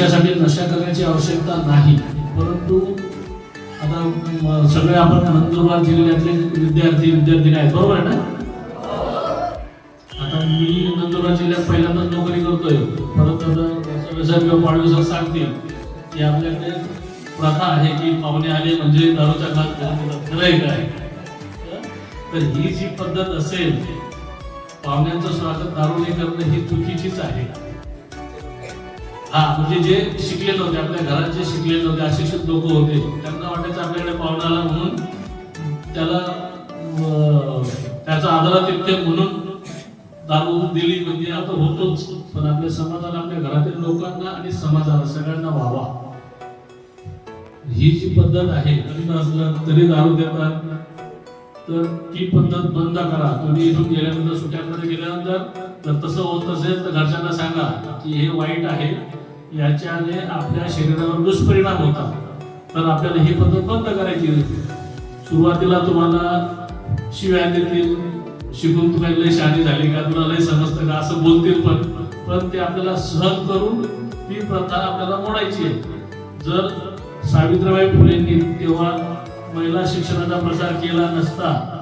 त्यांच्यासाठी नशा करण्याची आवश्यकता नाही. परंतु आता सगळे आपण नंदुरबार जिल्ह्यातले विद्यार्थी विद्यार्थी आहेत. बरोबर आहे ना? आता मी नंदुरबार जिल्ह्यात पहिल्यांदाच नोकरी करतोय. परत किंवा सर सांगतील की आपल्याकडे प्रथा आहे की पाहुणे आले म्हणजे दारूच्या घात खरंय काय? तर ही जी पद्धत असेल पाहुण्यांचं स्वागत दारूने करणं ही चुकीचीच आहे. हा म्हणजे जे शिकले नव्हते आपल्या घरात जे शिकले नव्हते अशिक्षित लोक होते त्यांना वाटायचं आपल्याकडे पाहुणा आला म्हणून त्याला त्याचा आदरातिथ्य म्हणून दारू दिली. म्हणजे आता होतोच पण आपल्या समाजाला आपल्या घरातील लोकांना आणि समाजाला सगळ्यांना व्हावा. ही जी पद्धत आहे तरी असलं तरी दारू देतात तर ती पद्धत बंद करा. तुम्ही इथून गेल्यानंतर सुट्ट्यांमध्ये गेल्यानंतर तर तसं होत असेल तर घरच्यांना सांगा की हे वाईट आहे. याच्याने आपल्या शरीरावर दुष्परिणाम होतात. तर आपल्याला ही पद्धत बंद करायची सुरुवातीला तुम्हाला शिव्या देतील. शिकून तू लय शहाणी झाली का? तुला लय समजतं का? असं बोलतील पण. पण ते आपल्याला सहन करून ती प्रथा आपल्याला मोडायची आहे. जर सावित्रीबाई फुलेंनी तेव्हा महिला शिक्षणाचा प्रसार केला नसता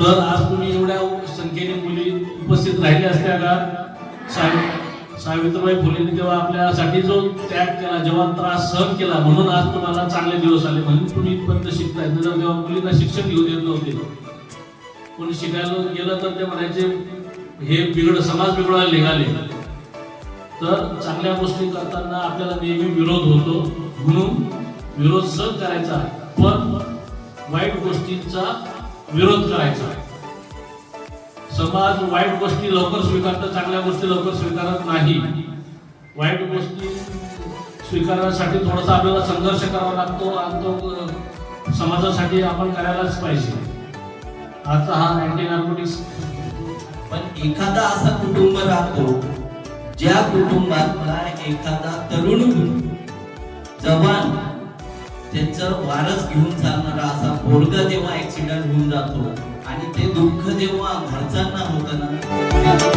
तर आज तुम्ही एवढ्या संख्येने मुली उपस्थित राहिल्या असत्या का? सावि- सावित्रीबाई फुलेंनी तेव्हा आपल्यासाठी जो त्याग केला जेव्हा त्रास सहन केला म्हणून आज तुम्हाला चांगले दिवस आले. म्हणून तुम्ही इथपर्यंत शिकताय. जर तेव्हा मुलींना शिक्षण घेऊ देत नव्हते कोणी शिकायला गेलं तर ते म्हणायचे हे बिघड समाज बिघडायला निघाले. तर चांगल्या गोष्टी करताना आपल्याला नेहमी विरोध होतो. म्हणून विरोध सहन करायचा पण वाईट गोष्टींचा विरोध करायचा. समाज वाईट गोष्टी लवकर स्वीकारतो चांगल्या गोष्टी लवकर स्वीकारत नाही. वाईट गोष्टी स्वीकारण्यासाठी थोडासा आपल्याला संघर्ष करावा लागतो आणि तो समाजासाठी आपण करायलाच पाहिजे. आता हा अँटी नार्कोटिक्स. पण एखादा असा कुटुंब राहतो ज्या कुटुंबातला एखादा तरुण जवान त्याचं वारस घेऊन चालणारा असा पोरगा जेव्हा ऍक्सिडेंट होऊन जातो ते दुःख जेव्हा घरच्यांना होतं ना